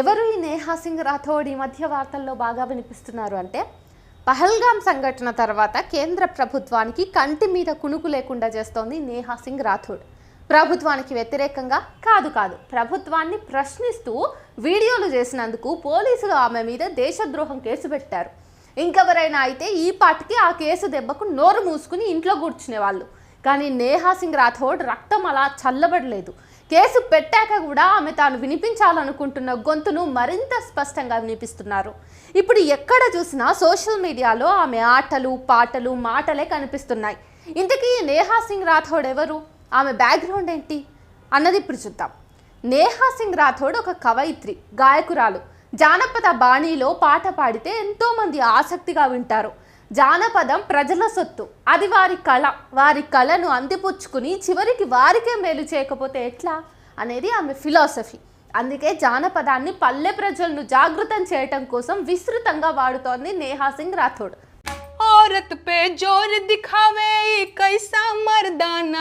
ఎవరు ఈ నేహా సింగ్ రాథోడ్ ఈ మధ్య వార్తల్లో బాగా వినిపిస్తున్నారు అంటే పహల్గామ్ సంఘటన తర్వాత కేంద్ర ప్రభుత్వానికి కంటి మీద కునుకు లేకుండా చేస్తోంది నేహా సింగ్ రాథోడ్. ప్రభుత్వానికి వ్యతిరేకంగా కాదు కాదు ప్రభుత్వాన్ని ప్రశ్నిస్తూ వీడియోలు చేసినందుకు పోలీసులు ఆమె మీద దేశద్రోహం కేసు పెట్టారు. ఇంకెవరైనా అయితే ఈ పాటికి ఆ కేసు దెబ్బకు నోరు మూసుకుని ఇంట్లో కూర్చునే వాళ్ళు కానీ నేహా సింగ్ రాథోడ్ రక్తం అలా చల్లబడలేదు. కేసు పెట్టాక కూడా ఆమె తాను వినిపించాలనుకుంటున్న గొంతును మరింత స్పష్టంగా వినిపిస్తున్నారు. ఇప్పుడు ఎక్కడ చూసినా సోషల్ మీడియాలో ఆమె ఆటలు పాటలు మాటలే కనిపిస్తున్నాయి. ఇంతకీ ఈ నేహా సింగ్ రాథోడ్ ఎవరు? ఆమె బ్యాక్గ్రౌండ్ ఏంటి? అన్నది ఇప్పుడు చూద్దాం. నేహా సింగ్ రాథోడ్ ఒక కవయిత్రి గాయకురాలు. జానపద బాణీలో పాట పాడితే ఎంతోమంది ఆసక్తిగా వింటారు. జానపదం ప్రజల సొత్తు అది వారి కళ వారి కళను అందిపుచ్చుకుని చివరికి వారికే మేలు చేయకపోతే ఎట్లా అనేది ఆమె ఫిలాసఫీ అందుకే జానపదాన్ని పల్లె ప్రజలను జాగృతం చేయటం కోసం విస్తృతంగా వాడుతోంది నేహా సింగ్ రాథోడ్ औरत पे जोर दिखावे ई कैसा मर्दाना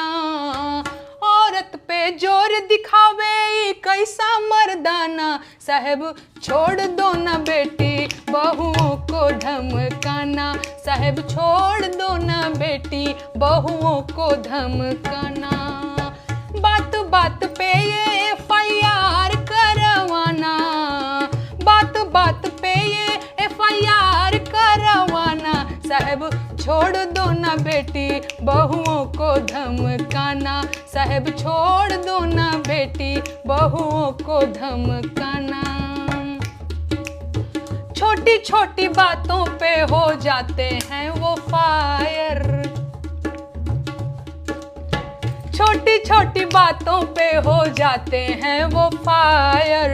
साहब, छोड़ दो ना बेटी बहुओं को धमकाना। साहब, छोड़ दो ना बेटी बहुओं को धमकाना। बात बात पे ये एफ़ आई आर करवाना। बात बात पे ये एफ़ करवाना। साहब, छोड़ दो ना बेटी बहुओं को धमकाना। साहब, छोड़ दो ना बेटी, बहुओं को धमकाना। छोटी छोटी बातों पे हो जाते हैं वो फायर। छोटी छोटी बातों पे हो जाते हैं वो फायर।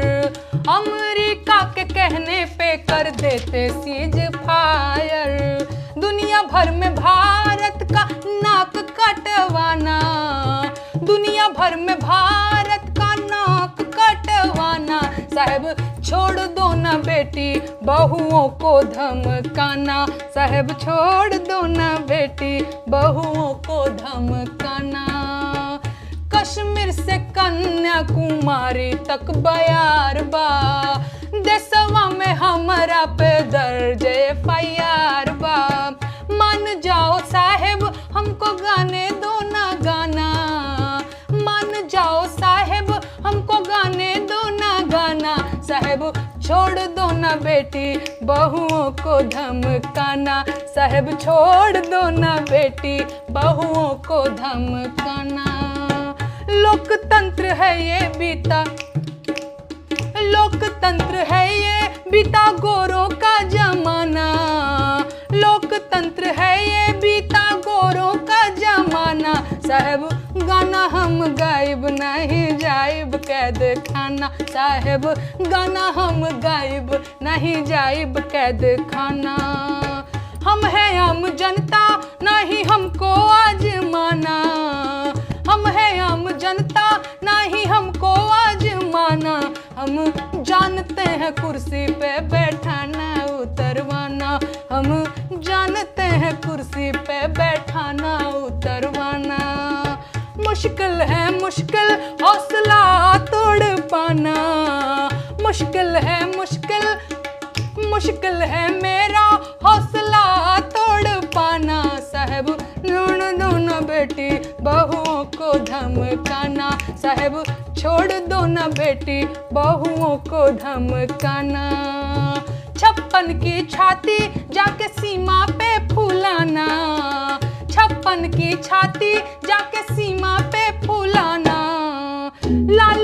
अमेरिका के कहने पे कर देते सीज फायर। दुनिया भर में भारत का नाक कटवाना। दुनिया भर में भारत का नाक कटवाना। साहब, छोड़ दो ना बेटी, बहुओं को धमकाना। साहब, छोड़ दो ना बेटी, बहुओं को धमकाना। कश्मीर से कन्याकुमारी तक बयार बा। देसवा में हमारा पे दर्ज एफआईआर बा। ना बेटी, बहुओं को धमकाना। साहेब, छोड़ दो ना बेटी, बहुओं को धमकाना। लोकतंत्र है ये बीता। लोकतंत्र है ये बीता गोरों का जमाना। लोकतंत्र है ये बीता गोरों का जमाना। साहब, गाना कैद खाना, साहेब, गाना हम गायब नहीं जाइब कैद खाना। हम है आम जनता, नहीं हमको आज माना। हम है आम जनता, नहीं हमको आजमाना हम जानते हैं कुर्सी पे बैठाना, उतरवाना। हम जानते हैं कुर्सी पे बैठाना, उतरवाना। मुश्किल है पाना मुश्किल है, मुश्किल मुश्किल है मेरा हौसला तोड़ पाना। साहब नून नून बेटी, बहुओं को धमकाना। साहब, छोड़ दो ना बेटी, बहुओं को धमकाना। छप्पन की छाती जाके सीमा पे फूलाना। छप्पन की छाती जाके सीमा पे फूलाना। लाल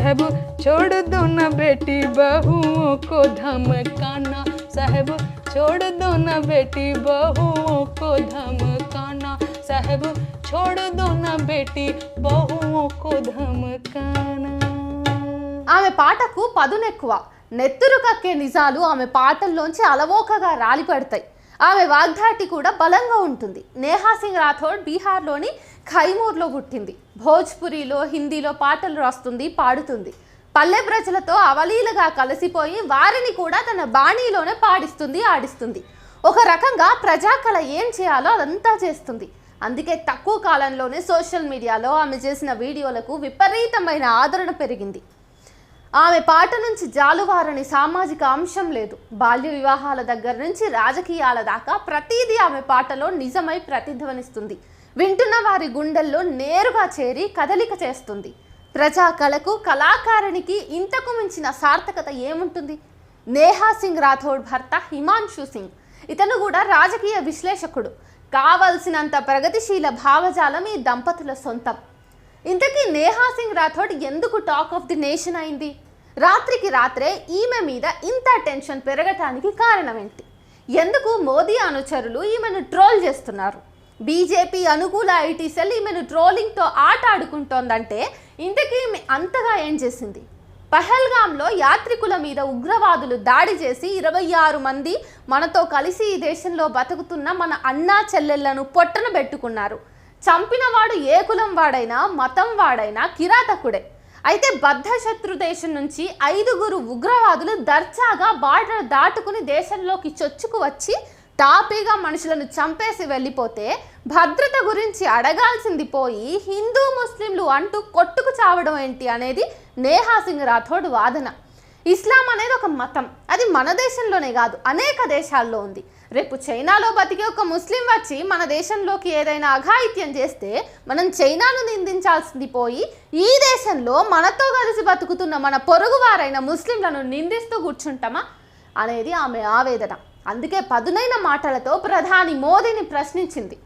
साहब छोड़ दो ना बेटी बहुओं को धमकाना साहब छोड़ दो ना बेटी बहुओं को धमकाना साहब छोड़ दो ना बेटी बहुओं को धमकाना ఆమె పాటకు పదునెక్కువ నెత్తురు కక్కే నిజాలు ఆమె పాటల్లోంచి అలవోకగా రాలిపడతాయి ఆమె వాగ్దాటి కూడా బలంగా ఉంటుంది నేహా సింగ్ రాథోడ్ బీహార్లోని ఖైమూర్లో పుట్టింది. భోజ్పురిలో హిందీలో పాటలు రాస్తుంది పాడుతుంది. పల్లె ప్రజలతో అవలీలగా కలిసిపోయి వారిని కూడా తన బాణీలోనే పాడిస్తుంది ఆడిస్తుంది. ఒక రకంగా ప్రజాకళ ఏం చేయాలో అదంతా చేస్తుంది. అందుకే తక్కువ కాలంలోనే సోషల్ మీడియాలో ఆమె చేసిన వీడియోలకు విపరీతమైన ఆదరణ పెరిగింది. ఆమె పాట నుంచి జాలువారని సామాజిక అంశం లేదు. బాల్య వివాహాల దగ్గర నుంచి రాజకీయాల దాకా ప్రతిదీ ఆమె పాటలో నిజమై ప్రతిధ్వనిస్తుంది. వింటున్న వారి గుండెల్లో నేరుగా చేరి కదలిక చేస్తుంది. ప్రజా కళకు కళాకారునికి ఇంతకు మించిన సార్థకత ఏముంటుంది? నేహా సింగ్ రాథోడ్ భర్త హిమాంశు సింగ్. ఇతను కూడా రాజకీయ విశ్లేషకుడు. కావలసినంత ప్రగతిశీల భావజాలం ఈ దంపతుల సొంతం. ఇంతకీ నేహా సింగ్ రాథోడ్ ఎందుకు టాక్ ఆఫ్ ది నేషన్ అయింది? రాత్రికి రాత్రే ఈమె మీద ఇంత టెన్షన్ పెరగటానికి కారణం ఏంటి ఎందుకు మోదీ అనుచరులు ఈమెను ట్రోల్ చేస్తున్నారు? బీజేపీ అనుకూల ఐటీ సెల్ ఈమెను ట్రోలింగ్తో ఆట ఆడుకుంటోందంటే ఇంతకీ ఈమె అంతగా ఏం చేసింది? పహల్గాంలో యాత్రికుల మీద ఉగ్రవాదులు దాడి చేసి ఇరవై ఆరు మంది మనతో కలిసి ఈ దేశంలో బతుకుతున్న మన అన్నా చెల్లెళ్ళను పొట్టన పెట్టుకున్నారు. చంపినవాడు ఏ కులం వాడైనా మతం వాడైనా కిరాతకుడే. అయితే బద్ధశత్రు దేశం నుంచి ఐదుగురు ఉగ్రవాదులు దర్జాగా బార్డర్ దాటుకుని దేశంలోకి చొచ్చుకు వచ్చి టాపీగా మనుషులను చంపేసి వెళ్ళిపోతే భద్రత గురించి అడగాల్సింది పోయి హిందూ ముస్లింలు అంటూ కొట్టుకు చావడం ఏంటి అనేది నేహా సింగ్ రాథోడ్ వాదన. ఇస్లాం అనేది ఒక మతం. అది మన దేశంలోనే కాదు అనేక దేశాల్లో ఉంది. రేపు చైనాలో బతికే ఒక ముస్లిం వచ్చి మన దేశంలోకి ఏదైనా అఘాయిత్యం చేస్తే మనం చైనాను నిందించాల్సింది పోయి ఈ దేశంలో మనతో కలిసి బతుకుతున్న మన పొరుగువారైన ముస్లింలను నిందిస్తూ కూర్చుంటామా అనేది ఆమె ఆవేదన. అందుకే పదునైన మాటలతో ప్రధాని మోదీని ప్రశ్నించింది.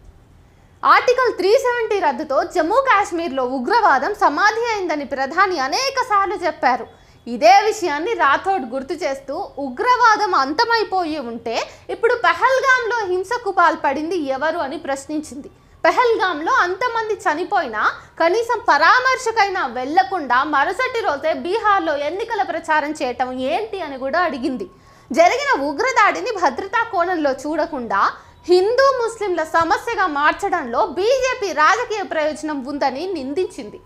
ఆర్టికల్ త్రీ సెవెంటీ రద్దుతో జమ్మూ కాశ్మీర్లో ఉగ్రవాదం సమాధి అయిందని ప్రధాని అనేక సార్లు చెప్పారు. ఇదే విషయాన్ని రాథోడ్ గుర్తు చేస్తూ ఉగ్రవాదం అంతమైపోయి ఉంటే ఇప్పుడు పెహల్గాంలో హింసకు పాల్పడింది ఎవరు అని ప్రశ్నించింది. పెహల్గాంలో అంతమంది చనిపోయినా కనీసం పరామర్శకైనా వెళ్ళకుండా మరుసటి రోజే బీహార్లో ఎన్నికల ప్రచారం చేయటం ఏంటి అని కూడా అడిగింది. జరిగిన ఉగ్రదాడిని భద్రతా కోణంలో చూడకుండా హిందూ ముస్లింల సమస్యగా మార్చడంలో బీజేపీ రాజకీయ ప్రయోజనం ఉందని నిందించింది.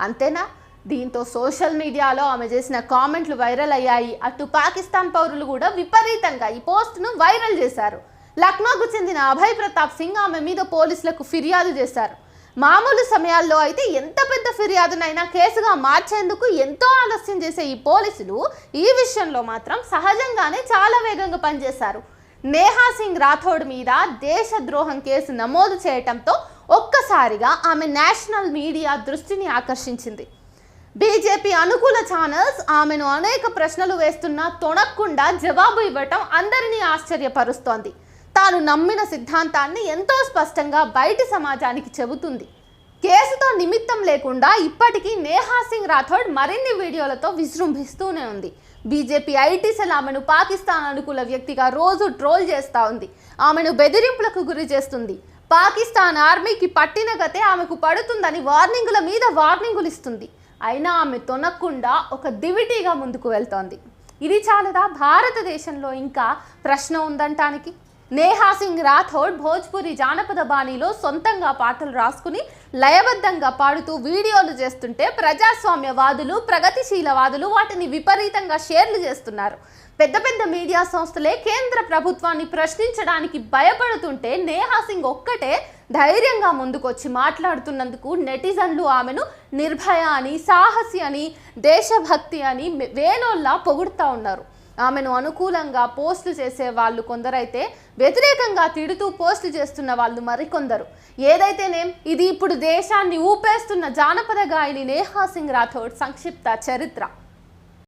అంతేనా? దీంతో సోషల్ మీడియాలో ఆమె చేసిన కామెంట్లు వైరల్ అయ్యాయి. అటు పాకిస్తాన్ పౌరులు కూడా విపరీతంగా ఈ పోస్ట్ను వైరల్ చేశారు. లక్నోకు చెందిన అభయ్ ప్రతాప్ సింగ్ ఆమె మీద పోలీసులకు ఫిర్యాదు చేశారు. మామూలు సమయాల్లో అయితే ఎంత పెద్ద ఫిర్యాదునైనా కేసుగా మార్చేందుకు ఎంతో ఆలస్యం చేసే ఈ పోలీసులు ఈ విషయంలో మాత్రం సహజంగానే చాలా వేగంగా పనిచేశారు. నేహా సింగ్ రాథోడ్ మీద దేశద్రోహం కేసు నమోదు చేయటంతో ఒక్కసారిగా ఆమె నేషనల్ మీడియా దృష్టిని ఆకర్షించింది. బీజేపీ అనుకూల ఛానల్స్ ఆమెను అనేక ప్రశ్నలు వేస్తున్నా తొణక్కుండా జవాబు ఇవ్వటం అందరినీ ఆశ్చర్యపరుస్తోంది. తాను నమ్మిన సిద్ధాంతాన్ని ఎంతో స్పష్టంగా బయటి సమాజానికి చెబుతుంది. కేసుతో నిమిత్తం లేకుండా ఇప్పటికీ నేహా సింగ్ రాథోడ్ మరిన్ని వీడియోలతో విజృంభిస్తూనే ఉంది. బీజేపీ ఐటీ సెల్ ఆమెను పాకిస్తాన్ అనుకూల వ్యక్తిగా రోజు ట్రోల్ చేస్తూ ఉంది. ఆమెను బెదిరింపులకు గురి చేస్తుంది. పాకిస్తాన్ ఆర్మీకి పట్టిన గతే ఆమెకు పడుతుందని వార్నింగుల మీద వార్నింగులు ఇస్తుంది. అయినా ఆమె తొనకుండా ఒక దివిటీగా ముందుకు వెళ్తోంది. ఇది చాలదా? భారతదేశంలో ఇంకా ప్రశ్న ఉందంటానికి? నేహా సింగ్ రాథోడ్ భోజ్పురి జానపద బాణీలో సొంతంగా పాటలు రాసుకుని లయబద్ధంగా పాడుతూ వీడియోలు చేస్తుంటే ప్రజాస్వామ్యవాదులు ప్రగతిశీలవాదులు వాటిని విపరీతంగా షేర్లు చేస్తున్నారు. పెద్ద పెద్ద మీడియా సంస్థలే కేంద్ర ప్రభుత్వాన్ని ప్రశ్నించడానికి భయపడుతుంటే నేహా సింగ్ ఒక్కటే ధైర్యంగా ముందుకొచ్చి మాట్లాడుతున్నందుకు నెటిజన్లు ఆమెను నిర్భయ అని సాహసి అని దేశభక్తి అని వేణోల్లా పొగుడుతూ ఉన్నారు. ఆమెను అనుకూలంగా పోస్టులు చేసే వాళ్ళు కొందరైతే వ్యతిరేకంగా తిడుతూ పోస్టులు చేస్తున్న వాళ్ళు మరికొందరు. ఏదైతేనేం ఇది ఇప్పుడు దేశాన్ని ఊపేస్తున్న జానపద గాయని నేహా సింగ్ రాథోడ్ సంక్షిప్త చరిత్ర.